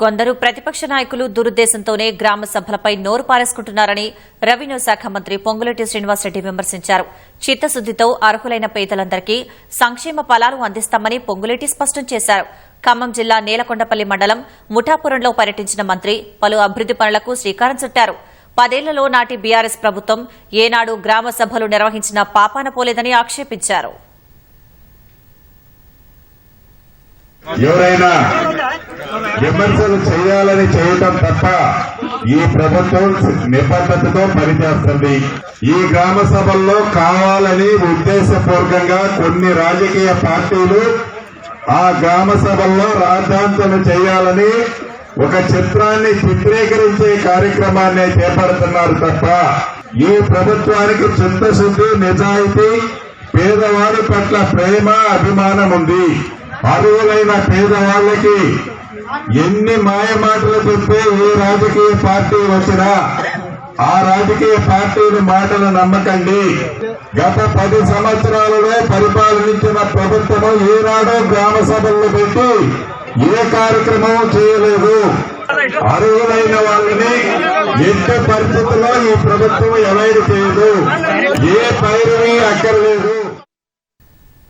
కొందరు ప్రతిపక్ష నాయకులు దురుద్దేశంతోనే గ్రామ సభలపై నోరు పారేసుకుంటున్నారని రెవెన్యూ శాఖ మంత్రి పొంగులేటి శ్రీనివాసరెడ్డి విమర్శించారు. చిత్తశుద్దితో అర్హులైన పేదలందరికీ సంక్షేమ ఫలాలు అందిస్తామని పొంగులేటి స్పష్టం చేశారు. ఖమ్మం జిల్లా నేలకొండపల్లి మండలం ముఠాపురంలో పర్యటించిన మంత్రి పలు అభివృద్ది పనులకు శ్రీకారం చుట్టారు. పదేళ్ళలో నాటి బీఆర్ఎస్ ప్రభుత్వం ఏనాడు గ్రామ సభలు నిర్వహించిన పాపాన పోలేదని ఆక్షేపించారు. ఎవరైనా విమర్శలు చేయాలని చేయటం తప్ప ఈ ప్రభుత్వం నిబద్ధతతో పనిచేస్తుంది. ఈ గ్రామ సభల్లో కావాలని ఉద్దేశపూర్వకంగా కొన్ని రాజకీయ పార్టీలు ఆ గ్రామ సభల్లో రాద్ధాంతలు చేయాలని ఒక చిత్రాన్ని చిత్రీకరించే కార్యక్రమాన్ని చేపడుతున్నారు తప్ప ఈ ప్రభుత్వానికి చిత్తశుద్ధి నిజాయితీ పేదవారి పట్ల ప్రేమ అభిమానం ఉంది. అర్హులైన పేదవాళ్ళకి ఎన్ని మాయ మాటలు చెప్తే ఏ రాజకీయ పార్టీ వచ్చినా ఆ రాజకీయ పార్టీల మాటలు నమ్మకండి. గత పది సంవత్సరాలలో పరిపాలించిన ప్రభుత్వం ఏనాడో గ్రామ సభలు పెట్టి ఏ కార్యక్రమం చేయలేదు. అర్హులైన వాళ్ళని ఎట్టి పరిస్థితుల్లో ఈ ప్రభుత్వం ఎవైడ్ చేయదు ఏ పైరువి అక్కర్లేదు.